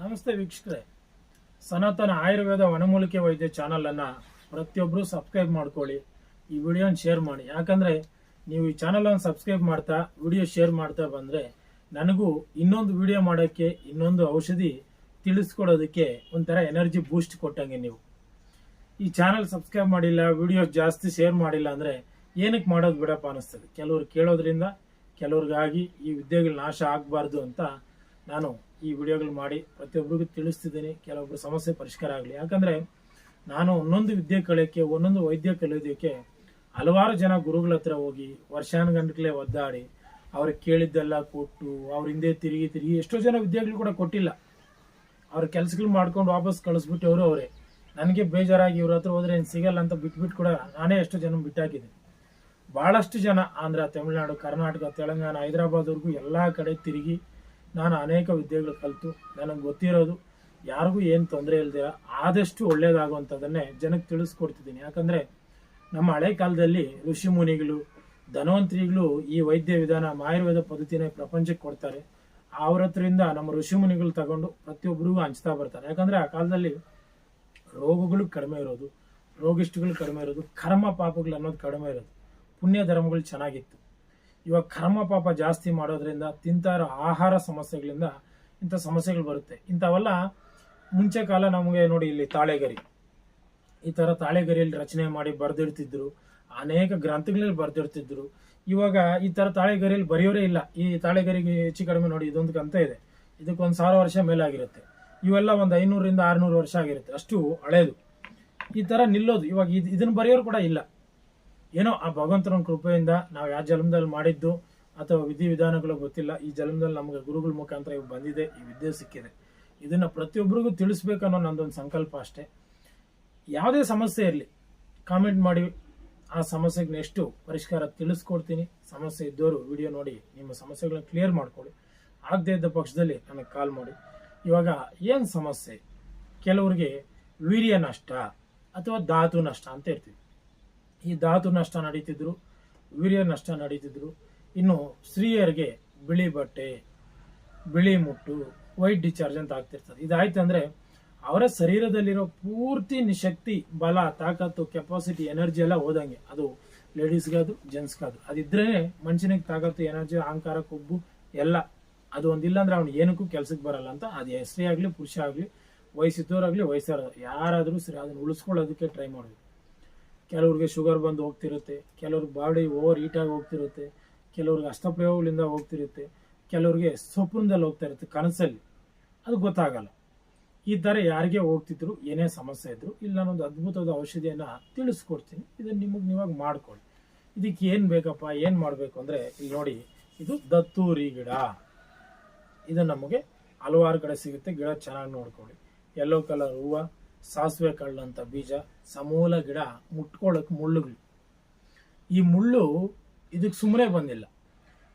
ನಮಸ್ತೆ ವೀಕ್ಷಕರೇ. ಸನಾತನ ಆಯುರ್ವೇದ ವನಮೂಲಿಕೆ ವೈದ್ಯ ಚಾನಲನ್ನು ಪ್ರತಿಯೊಬ್ಬರು ಸಬ್ಸ್ಕ್ರೈಬ್ ಮಾಡ್ಕೊಳ್ಳಿ. ಈ ವಿಡಿಯೋನ ಶೇರ್ ಮಾಡಿ. ಯಾಕಂದ್ರೆ ನೀವು ಈ ಚಾನಲನ್ನು ಸಬ್ಸ್ಕ್ರೈಬ್ ಮಾಡ್ತಾ, ವಿಡಿಯೋ ಶೇರ್ ಮಾಡ್ತಾ ಬಂದ್ರೆ ನನಗೂ ಇನ್ನೊಂದು ವಿಡಿಯೋ ಮಾಡೋಕ್ಕೆ, ಇನ್ನೊಂದು ಔಷಧಿ ತಿಳಿಸ್ಕೊಡೋದಕ್ಕೆ ಒಂಥರ ಎನರ್ಜಿ ಬೂಸ್ಟ್ ಕೊಟ್ಟಂಗೆ ನೀವು. ಈ ಚಾನಲ್ ಸಬ್ಸ್ಕ್ರೈಬ್ ಮಾಡಿಲ್ಲ, ವಿಡಿಯೋ ಜಾಸ್ತಿ ಶೇರ್ ಮಾಡಿಲ್ಲ ಅಂದ್ರೆ ಏನಕ್ಕೆ ಮಾಡೋದು ಬಿಡಪ್ಪ ಅನಿಸ್ತದೆ. ಕೆಲವ್ರು ಕೇಳೋದ್ರಿಂದ, ಕೆಲವ್ರಿಗಾಗಿ ಈ ವಿದ್ಯೆಗಳು ನಾಶ ಆಗಬಾರ್ದು ಅಂತ ನಾನು ಈ ವಿಡಿಯೋಗಳು ಮಾಡಿ ಪ್ರತಿಯೊಬ್ಬರಿಗೂ ತಿಳಿಸ್ತಿದ್ದೀನಿ. ಕೆಲವೊಬ್ಬರು ಸಮಸ್ಯೆ ಪರಿಷ್ಕಾರ ಆಗಲಿ. ಯಾಕಂದರೆ ನಾನು ಒಂದೊಂದು ವಿದ್ಯೆ ಕಲಿಯೋಕ್ಕೆ ಒಂದೊಂದು ವೈದ್ಯ ಕಲಿಯೋದಕ್ಕೆ ಹಲವಾರು ಜನ ಗುರುಗಳ ಹತ್ರ ಹೋಗಿ ವರ್ಷಾನುಗಂಟ್ಲೆ ಒದ್ದಾಡಿ ಅವ್ರಿಗೆ ಕೇಳಿದ್ದೆಲ್ಲ ಕೊಟ್ಟು, ಅವ್ರ ಹಿಂದೆ ತಿರುಗಿ ತಿರುಗಿ ಎಷ್ಟೋ ಜನ ವಿದ್ಯೆಗಳು ಕೂಡ ಕೊಟ್ಟಿಲ್ಲ. ಅವ್ರ ಕೆಲಸಗಳು ಮಾಡ್ಕೊಂಡು ವಾಪಸ್ ಕಳಿಸ್ಬಿಟ್ಟು ಅವರು. ಅವರೇ ನನಗೆ ಬೇಜಾರಾಗಿ ಇವ್ರ ಹತ್ರ ಹೋದ್ರೆ ಏನು ಸಿಗಲ್ಲ ಅಂತ ಬಿಟ್ಬಿಟ್ಟು ಕೂಡ ನಾನೇ ಎಷ್ಟೋ ಜನ ಬಿಟ್ಟಾಕಿದ್ದೀನಿ. ಭಾಳಷ್ಟು ಜನ ಆಂಧ್ರ, ತಮಿಳುನಾಡು, ಕರ್ನಾಟಕ, ತೆಲಂಗಾಣ, ಹೈದರಾಬಾದ್ವರೆಗೂ ಎಲ್ಲ ಕಡೆ ತಿರುಗಿ ನಾನು ಅನೇಕ ವಿದ್ಯೆಗಳು ಕಲಿತು, ನನಗೆ ಗೊತ್ತಿರೋದು, ಯಾರಿಗೂ ಏನು ತೊಂದರೆ ಇಲ್ದಿರ ಆದಷ್ಟು ಒಳ್ಳೇದಾಗುವಂಥದ್ದನ್ನೇ ಜನಕ್ಕೆ ತಿಳಿಸ್ಕೊಡ್ತಿದ್ದೀನಿ. ಯಾಕಂದರೆ ನಮ್ಮ ಹಳೆ ಕಾಲದಲ್ಲಿ ಋಷಿ ಮುನಿಗಳು, ಧನ್ವಂತರಿಗಳು ಈ ವೈದ್ಯ ವಿಧಾನ, ಆಯುರ್ವೇದ ಪದ್ಧತಿನೇ ಪ್ರಪಂಚಕ್ಕೆ ಕೊಡ್ತಾರೆ. ಅವ್ರ ಹತ್ರದಿಂದ ನಮ್ಮ ಋಷಿ ಮುನಿಗಳು ತಗೊಂಡು ಪ್ರತಿಯೊಬ್ಬರಿಗೂ ಹಂಚ್ತಾ ಬರ್ತಾರೆ. ಯಾಕಂದರೆ ಆ ಕಾಲದಲ್ಲಿ ರೋಗಗಳು ಕಡಿಮೆ ಇರೋದು, ರೋಗಿಷ್ಠಗಳು ಕಡಿಮೆ ಇರೋದು, ಕರ್ಮ ಪಾಪಗಳು ಅನ್ನೋದು ಕಡಿಮೆ ಇರೋದು, ಪುಣ್ಯ ಧರ್ಮಗಳು ಚೆನ್ನಾಗಿತ್ತು. ಇವಾಗ ಕರ್ಮ ಪಾಪ ಜಾಸ್ತಿ ಮಾಡೋದ್ರಿಂದ ತಿಂತಾ ಇರೋ ಆಹಾರ ಸಮಸ್ಯೆಗಳಿಂದ ಇಂಥ ಸಮಸ್ಯೆಗಳು ಬರುತ್ತೆ. ಇಂಥವೆಲ್ಲ ಮುಂಚೆ ಕಾಲ ನಮಗೆ ನೋಡಿ ಇಲ್ಲಿ ತಾಳೆಗರಿ. ಈ ತರ ತಾಳೆಗರಿಯಲ್ಲಿ ರಚನೆ ಮಾಡಿ ಬರೆದಿಡ್ತಿದ್ರು. ಅನೇಕ ಗ್ರಂಥಗಳಲ್ಲಿ ಬರೆದಿಡ್ತಿದ್ರು. ಇವಾಗ ಈ ತರ ತಾಳೆಗರಿಯಲ್ಲಿ ಬರೆಯೋರೇ ಇಲ್ಲ. ಈ ತಾಳೆಗರಿಗೆ ಹೆಚ್ಚು ಕಡಿಮೆ ನೋಡಿ ಇದೊಂದು ಕಂತ ಇದೆ. ಇದಕ್ಕೊಂದು ಸಾವಿರ ವರ್ಷ ಮೇಲಾಗಿರುತ್ತೆ. ಇವೆಲ್ಲ ಒಂದು ಐನೂರಿಂದ ಆರುನೂರು ವರ್ಷ ಆಗಿರುತ್ತೆ. ಅಷ್ಟು ಹಳೇದು. ಈ ತರ ನಿಲ್ಲೋದು. ಇವಾಗ ಇದು ಇದನ್ನ ಬರೆಯೋರು ಕೂಡ ಇಲ್ಲ. ಏನೋ ಆ ಭಗವಂತನ ಕೃಪೆಯಿಂದ ನಾವು ಯಾವ ಜನ್ಮದಲ್ಲಿ ಮಾಡಿದ್ದು ಅಥವಾ ವಿಧಿವಿಧಾನಗಳು ಗೊತ್ತಿಲ್ಲ, ಈ ಜನ್ಮದಲ್ಲಿ ನಮಗೆ ಗುರುಗಳ ಮುಖಾಂತರ ಇವು ಬಂದಿದೆ, ಈ ವಿದ್ಯೆ ಸಿಕ್ಕಿದೆ. ಇದನ್ನು ಪ್ರತಿಯೊಬ್ಬರಿಗೂ ತಿಳಿಸ್ಬೇಕನ್ನೋ ನಂದೊಂದು ಸಂಕಲ್ಪ ಅಷ್ಟೇ. ಯಾವುದೇ ಸಮಸ್ಯೆ ಇರಲಿ ಕಾಮೆಂಟ್ ಮಾಡಿ, ಆ ಸಮಸ್ಯೆಗೆ ನೆಕ್ಸ್ಟು ಪರಿಷ್ಕಾರ ತಿಳಿಸ್ಕೊಡ್ತೀನಿ. ಸಮಸ್ಯೆ ಇದ್ದವರು ವಿಡಿಯೋ ನೋಡಿ, ನಿಮ್ಮ ಸಮಸ್ಯೆಗಳನ್ನ ಕ್ಲಿಯರ್ ಮಾಡ್ಕೊಳ್ಳಿ. ಆಗದೇ ಇದ್ದ ಪಕ್ಷದಲ್ಲಿ ನನಗೆ ಕಾಲ್ ಮಾಡಿ. ಇವಾಗ ಏನು ಸಮಸ್ಯೆ? ಕೆಲವರಿಗೆ ವೀರ್ಯ ನಷ್ಟ ಅಥವಾ ಧಾತು ನಷ್ಟ ಅಂತ ಇರ್ತೀವಿ ಈ ಧಾತು ನಷ್ಟ ನಡೀತಿದ್ರು, ವೀರ್ಯ ನಷ್ಟ ನಡೀತಿದ್ರು, ಇನ್ನು ಸ್ತ್ರೀಯರಿಗೆ ಬಿಳಿ ಬಟ್ಟೆ, ಬಿಳಿ ಮುಟ್ಟು, ವೈಟ್ ಡಿಚಾರ್ಜ್ ಅಂತ ಆಗ್ತಿರ್ತದೆ. ಇದಾಯ್ತು ಅಂದ್ರೆ ಅವರ ಶರೀರದಲ್ಲಿರೋ ಪೂರ್ತಿ ನಿಶಕ್ತಿ, ಬಲ, ತಾಕತ್ತು ಕೆಪಾಸಿಟಿ ಎನರ್ಜಿ ಎಲ್ಲ ಹೋದಂಗೆ. ಅದು ಲೇಡೀಸ್ಗಾದ್ರು ಜೆಂಟ್ಸ್ಗಾದ್ರು ಅದಿದ್ರೇನೆ ಮನುಷ್ಯನಿಗೆ ತಾಕತ್ತು ಎನರ್ಜಿ ಅಹಂಕಾರ, ಕೊಬ್ಬು ಎಲ್ಲ. ಅದು ಒಂದಿಲ್ಲ ಅಂದ್ರೆ ಅವ್ನು ಏನಕ್ಕೂ ಕೆಲ್ಸಕ್ಕೆ ಬರಲ್ಲ ಅಂತ. ಅದು ಹೆಸರೇ ಆಗ್ಲಿ, ಪುರುಷ ಆಗ್ಲಿ ವಯಸ್ಸಿದ್ದವ್ರಾಗ್ಲಿ ವಯಸ್ಸಾರ ಯಾರಾದ್ರೂ ಸರಿ ಅದನ್ನ ಉಳಿಸ್ಕೊಳ್ಳೋದಕ್ಕೆ ಟ್ರೈ ಮಾಡಬೇಕು. ಕೆಲವ್ರಿಗೆ ಶುಗರ್ ಬಂದು ಹೋಗ್ತಿರುತ್ತೆ, ಕೆಲವ್ರಿಗೆ ಬಾಡಿ ಓವರ್ ಹೀಟ್ ಆಗಿ ಹೋಗ್ತಿರುತ್ತೆ, ಕೆಲವ್ರಿಗೆ ಅಷ್ಟಪ್ರಯೋಗಗಳಿಂದ ಹೋಗ್ತಿರುತ್ತೆ, ಕೆಲವ್ರಿಗೆ ಸ್ವಪ್ನದಲ್ಲಿ ಹೋಗ್ತಾ ಇರುತ್ತೆ ಕನಸಲ್ಲಿ. ಅದು ಗೊತ್ತಾಗಲ್ಲ. ಈ ಥರ ಯಾರಿಗೆ ಹೋಗ್ತಿದ್ರು, ಏನೇ ಸಮಸ್ಯೆ ಇದ್ರು, ಇಲ್ಲಿ ನಾನೊಂದು ಅದ್ಭುತವಾದ ಔಷಧಿಯನ್ನು ತಿಳಿಸ್ಕೊಡ್ತೀನಿ. ಇದನ್ನು ನಿಮಗೆ ನೀವಾಗ ಮಾಡ್ಕೊಳ್ಳಿ. ಇದಕ್ಕೆ ಏನು ಬೇಕಪ್ಪ, ಏನು ಮಾಡಬೇಕು ಅಂದರೆ, ಇಲ್ಲಿ ನೋಡಿ, ಇದು ದತ್ತೂರಿ ಗಿಡ. ಇದು ನಮಗೆ ಹಲವಾರು ಕಡೆ ಸಿಗುತ್ತೆ, ಗಿಡ ಚೆನ್ನಾಗಿ ನೋಡ್ಕೊಳ್ಳಿ. ಯೆಲ್ಲೋ ಕಲರ್ ಹೂವು ಸಾಸಿವೆ ಕಳ್ಳು ಅಂತ ಬೀಜ, ಸಮೂಲ ಗಿಡ ಮುಟ್ಕೊಳ್ಳೋಕೆ ಮುಳ್ಳುಗಳು. ಈ ಮುಳ್ಳು ಇದಕ್ಕೆ ಸುಮ್ಮನೆ ಬಂದಿಲ್ಲ.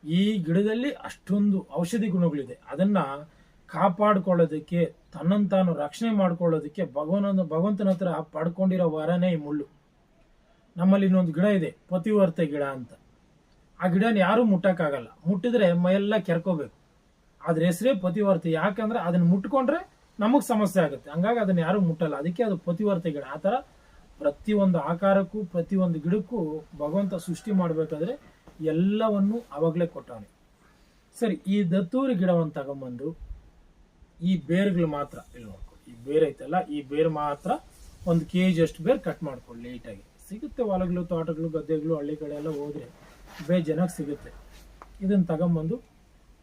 ಈ ಗಿಡದಲ್ಲಿ ಅಷ್ಟೊಂದು ಔಷಧಿ ಗುಣಗಳಿದೆ. ಅದನ್ನ ಕಾಪಾಡ್ಕೊಳ್ಳೋದಕ್ಕೆ ತನ್ನನ್ನು ತಾನು ರಕ್ಷಣೆ ಮಾಡ್ಕೊಳ್ಳೋದಕ್ಕೆ ಭಗವನ ಭಗವಂತನ ಹತ್ರ ಪಡ್ಕೊಂಡಿರೋ ವರನೇ ಈ ಮುಳ್ಳು. ನಮ್ಮಲ್ಲಿ ಇನ್ನೊಂದು ಗಿಡ ಇದೆ, ಪತಿವರ್ತೆ ಗಿಡ ಅಂತ. ಆ ಗಿಡನ ಯಾರೂ ಮುಟ್ಟಕ್ಕಾಗಲ್ಲ. ಮುಟ್ಟಿದ್ರೆ ಮೈಯೆಲ್ಲ ಕೆರ್ಕೋಬೇಕು. ಅದ್ರ ಹೆಸರೇ ಪತಿವರ್ತೆ. ಯಾಕಂದ್ರೆ ಅದನ್ನ ಮುಟ್ಕೊಂಡ್ರೆ ನಮಗ್ ಸಮಸ್ಯೆ ಆಗುತ್ತೆ. ಹಂಗಾಗಿ ಅದನ್ನ ಯಾರು ಮುಟ್ಟಲ್ಲ. ಅದಕ್ಕೆ ಅದು ಪತಿವರ್ತಿ ಗಿಡ ಆ ತರ ಪ್ರತಿಯೊಂದು ಆಕಾರಕ್ಕೂ, ಪ್ರತಿಯೊಂದು ಗಿಡಕ್ಕೂ ಭಗವಂತ ಸೃಷ್ಟಿ ಮಾಡ್ಬೇಕಾದ್ರೆ ಎಲ್ಲವನ್ನು ಅವಾಗ್ಲೇ ಕೊಟ್ಟವನೆ ಸರಿ, ಈ ದತ್ತೂರಿ ಗಿಡವನ್ನು ತಗೊಂಬಂದು ಈ ಬೇರ್ಗಳು ಮಾತ್ರ, ಇಲ್ಲಿ ನೋಡ್ಕೊಳ್ಳಿ ಈ ಬೇರ್ ಐತಲ್ಲ, ಈ ಬೇರ್ ಮಾತ್ರ ಒಂದು ಕೆ ಜಿ ಅಷ್ಟು ಬೇರ್ ಕಟ್ ಮಾಡ್ಕೊಳ್ಳಿ ಲೈಟಾಗಿ ಸಿಗುತ್ತೆ ಹೊಲಗಳು, ತೋಟಗಳು, ಗದ್ದೆಗಳು ಹಳ್ಳಿ ಕಡೆ ಎಲ್ಲ ಹೋದ್ರೆ ಬೇಜನಾಗಿ ಸಿಗುತ್ತೆ. ಇದನ್ನ ತಗೊಂಬಂದು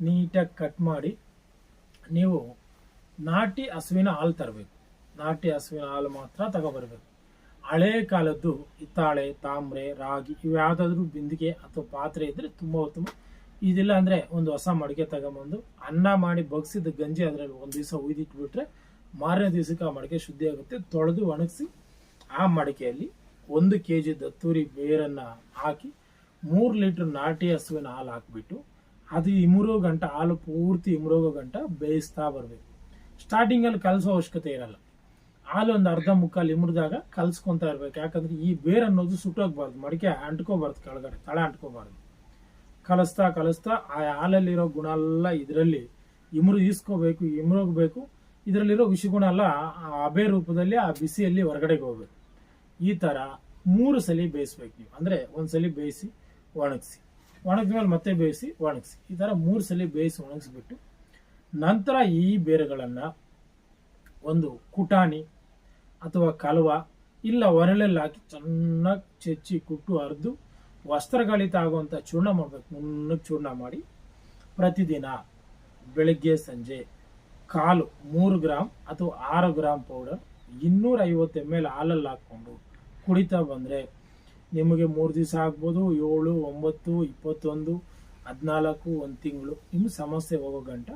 ನೀಟಾಗಿ ಕಟ್ ಮಾಡಿ ನೀವು ನಾಟಿ ಹಸುವಿನ ಹಾಲು ತರಬೇಕು. ನಾಟಿ ಹಸುವಿನ ಹಾಲು ಮಾತ್ರ ತಗೊಬರ್ಬೇಕು. ಹಳೆ ಕಾಲದ್ದು ಹಿತ್ತಾಳೆ, ತಾಮ್ರೆ, ರಾಗಿ ಇವ್ಯಾವುದಾದ್ರೂ ಯಾವ್ದಾದ್ರು ಬಿಂದಿಗೆ ಅಥವಾ ಪಾತ್ರೆ ಇದ್ರೆ ತುಂಬ ಉತ್ತಮ. ಇದಿಲ್ಲ ಅಂದ್ರೆ ಒಂದು ಹೊಸ ಮಡಿಕೆ ತಗೊಂಬಂದು ಅನ್ನ ಮಾಡಿ ಬಗ್ಸಿದ ಗಂಜಿ ಅದರಲ್ಲಿ ಒಂದು ದಿವಸ ಉಯ್ದಿಟ್ಬಿಟ್ರೆ ಮಾರನೇ ದಿವಸಕ್ಕೆ ಆ ಮಡಿಕೆ ಶುದ್ಧಿ ಆಗುತ್ತೆ. ತೊಳೆದು ಒಣಗಿಸಿ ಆ ಮಡಿಕೆಯಲ್ಲಿ ಒಂದು ಕೆ ಜಿ ದತ್ತೂರಿ ಬೇರನ್ನ ಹಾಕಿ ಮೂರು ಲೀಟರ್ ನಾಟಿ ಹಸುವಿನ ಹಾಲು ಹಾಕ್ಬಿಟ್ಟು ಅದು ಇಮುರೋ ಗಂಟ ಹಾಲು ಪೂರ್ತಿ ಇಮುರೋಗೋ ಗಂಟ ಬೇಯಿಸ್ತಾ ಬರಬೇಕು. ಸ್ಟಾರ್ಟಿಂಗಲ್ಲಿ ಕಲಸೋ ಅವಶ್ಯಕತೆ ಇರಲ್ಲ. ಹಾಲು ಒಂದು ಅರ್ಧ ಮುಕ್ಕಾಲು ಇಮ್ರದಾಗ ಕಲ್ಸ್ಕೊಂತ ಇರ್ಬೇಕು. ಯಾಕಂದ್ರೆ ಈ ಬೇರ್ ಅನ್ನೋದು ಸುಟ್ಟೋಗ್ಬಾರ್ದು. ಮಡಿಕೆ ಅಂಟ್ಕೋಬಾರ್ದು ಕೆಳಗಡೆ, ತಳ ಅಂಟ್ಕೋಬಾರ್ದು. ಕಲಿಸ್ತಾ ಕಲಿಸ್ತಾ ಆ ಹಾಲಲ್ಲಿರೋ ಗುಣ ಎಲ್ಲ ಇದರಲ್ಲಿ ಇಮ್ರು ಈಸ್ಕೋಬೇಕು, ಇಮ್ರೋಗ್ಬೇಕು. ಇದರಲ್ಲಿರೋ ವಿಷಗುಣ ಎಲ್ಲ ಆ ಅಬೇ ರೂಪದಲ್ಲಿ ಆ ಬಿಸಿಯಲ್ಲಿ ಹೊರಗಡೆಗೆ ಹೋಗ್ಬೇಕು. ಈ ಥರ ಮೂರು ಸಲ ಬೇಯಿಸ್ಬೇಕು ನೀವು. ಅಂದರೆ ಒಂದ್ಸಲಿ ಬೇಯಿಸಿ ಒಣಗಿಸಿ. ಒಣಗಿದ ಮತ್ತೆ ಬೇಯಿಸಿ ಒಣಗಿಸಿ. ಈ ಥರ ಮೂರು ಸಲ ಬೇಯಿಸಿ ಒಣಗಿಸ್ಬಿಟ್ಟು ನಂತರ ಈ ಬೇರುಗಳನ್ನು ಒಂದು ಕುಟಾಣಿ ಅಥವಾ ಕಲವ ಇಲ್ಲ ಒರಳಲ್ಲಿ ಹಾಕಿ ಚೆನ್ನಾಗಿ ಚೆಚ್ಚಿ ಕುಟ್ಟು ಅರ್ದು ವಸ್ತ್ರಗಳಿತ ಆಗುವಂಥ ಚೂರ್ಣ ಮಾಡಬೇಕು. ನುಣ್ಣಗೆ ಚೂರ್ಣ ಮಾಡಿ ಪ್ರತಿದಿನ ಬೆಳಗ್ಗೆ, ಸಂಜೆ ಕಾಲು ಮೂರು ಗ್ರಾಮ್ ಅಥವಾ ಆರು ಗ್ರಾಮ್ ಪೌಡರ್ ಇನ್ನೂರ ಐವತ್ತು ಎಂ ಎಲ್ ಹಾಲಲ್ಲಿ ಹಾಕ್ಕೊಂಡು ಕುಡಿತಾ ಬಂದರೆ ನಿಮಗೆ ಮೂರು ದಿವಸ ಆಗ್ಬೋದು, ಏಳು, ಒಂಬತ್ತು, ಇಪ್ಪತ್ತೊಂದು, ಹದಿನಾಲ್ಕು, ಒಂದು ತಿಂಗಳು. ನಿಮ್ಮ ಸಮಸ್ಯೆ ಹೋಗೋ ಗಂಟ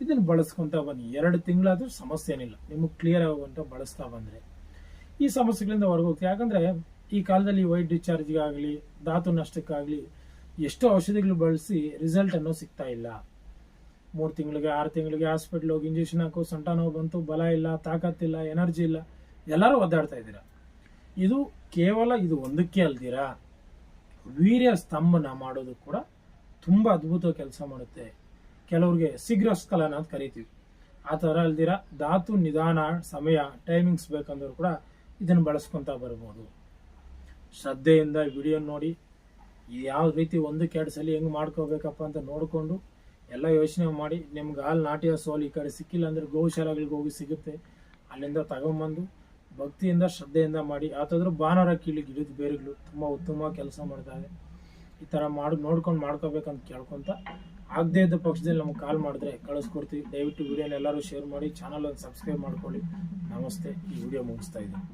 ಇದನ್ನು ಬಳಸ್ಕೊತಾ ಬನ್ನಿ. ಎರಡು ತಿಂಗಳಾದರೂ ಸಮಸ್ಯೆ ಏನಿಲ್ಲ. ನಿಮಗೆ ಕ್ಲಿಯರ್ ಆಗುವಂತ ಬಳಸ್ತಾ ಬಂದರೆ. ಈ ಸಮಸ್ಯೆಗಳಿಂದ ಹೊರಗೋಗ್ತೀವಿ ಯಾಕಂದರೆ ಈ ಕಾಲದಲ್ಲಿ ವೈಟ್ ಡಿಸ್ಚಾರ್ಜ್ಗಾಗಲಿ ಧಾತು ನಷ್ಟಕ್ಕಾಗಲಿ ಎಷ್ಟೋ ಔಷಧಿಗಳು ಬಳಸಿ ರಿಸಲ್ಟ್ ಅನ್ನೋ ಸಿಗ್ತಾ ಇಲ್ಲ. ಮೂರು ತಿಂಗಳಿಗೆ, ಆರು ತಿಂಗಳಿಗೆ ಹಾಸ್ಪಿಟ್ಲ್ ಹೋಗಿ ಇಂಜೆಕ್ಷನ್ ಹಾಕೋ ಸೊಂಟ ನೋವು ಬಂತು, ಬಲ ಇಲ್ಲ ತಾಕತ್ತಿಲ್ಲ ಎನರ್ಜಿ ಇಲ್ಲ. ಎಲ್ಲರೂ ಒದ್ದಾಡ್ತಾ ಇದ್ದೀರಾ? ಇದು ಕೇವಲ ಇದು ಒಂದಕ್ಕೆ ಅಲ್ದಿರಾ? ವೀರ್ಯ ಸ್ತಂಭನ ಮಾಡೋದು ಕೂಡ ತುಂಬ ಅದ್ಭುತ ಕೆಲಸ ಮಾಡುತ್ತೆ. ಕೆಲವ್ರಿಗೆ ಶೀಘ್ರಸ್ಖಲನ ಅಂತ ಕರಿತೀವಿ. ಆ ಥರ ಅಲ್ದಿರ ಧಾತು ನಿಧಾನ ಸಮಯ ಟೈಮಿಂಗ್ಸ್ ಬೇಕಂದ್ರೂ ಕೂಡ ಇದನ್ನು ಬಳಸ್ಕೊತಾ ಬರ್ಬೋದು. ಶ್ರದ್ಧೆಯಿಂದ ವಿಡಿಯೋ ನೋಡಿ, ಯಾವ ರೀತಿ ಒಂದು ಸಲ ಹೆಂಗೆ ಮಾಡ್ಕೋಬೇಕಪ್ಪ ಅಂತ ನೋಡಿಕೊಂಡು ಎಲ್ಲ ಯೋಚನೆ ಮಾಡಿ, ನಿಮ್ಗೆ ಹಾಲು ನಾಟಿ ಸೋಲು ಈ ಕಡೆ ಸಿಕ್ಕಿಲ್ಲ ಅಂದರೆ ಗೋಶಾಲೆಗಳಿಗೆ ಹೋಗಿ ಸಿಗುತ್ತೆ. ಅಲ್ಲಿಂದ ತಗೊಂಬಂದು ಭಕ್ತಿಯಿಂದ ಶ್ರದ್ಧೆಯಿಂದ ಮಾಡಿ ಆತಾದರೂ ಭಾನುವಾರ ಕೀಳಿ ಗಿಡದ ಬೇರುಗಳು ತುಂಬ ಉತ್ತಮ ಕೆಲಸ ಮಾಡ್ತಾರೆ. ಈ ಥರ ಮಾಡಿ, ನೋಡ್ಕೊಂಡು ಮಾಡ್ಕೋಬೇಕಂತ ಕೇಳ್ಕೊತ ಆಗದೇ ಇದ್ದ ಪಕ್ಷದಲ್ಲಿ ನಮ್ಗೆ ಕಾಲ್ ಮಾಡಿದ್ರೆ ಕಳಿಸ್ಕೊಡ್ತೀವಿ. ದಯವಿಟ್ಟು ವಿಡಿಯೋನ ಎಲ್ಲರೂ ಶೇರ್ ಮಾಡಿ ಚಾನಲ್ ಒಂದು ಸಬ್ಸ್ಕ್ರೈಬ್ ಮಾಡ್ಕೊಳ್ಳಿ. ನಮಸ್ತೆ. ಈ ವಿಡಿಯೋ ಮುಗಿಸ್ತಾ ಇದ್ದೀನಿ.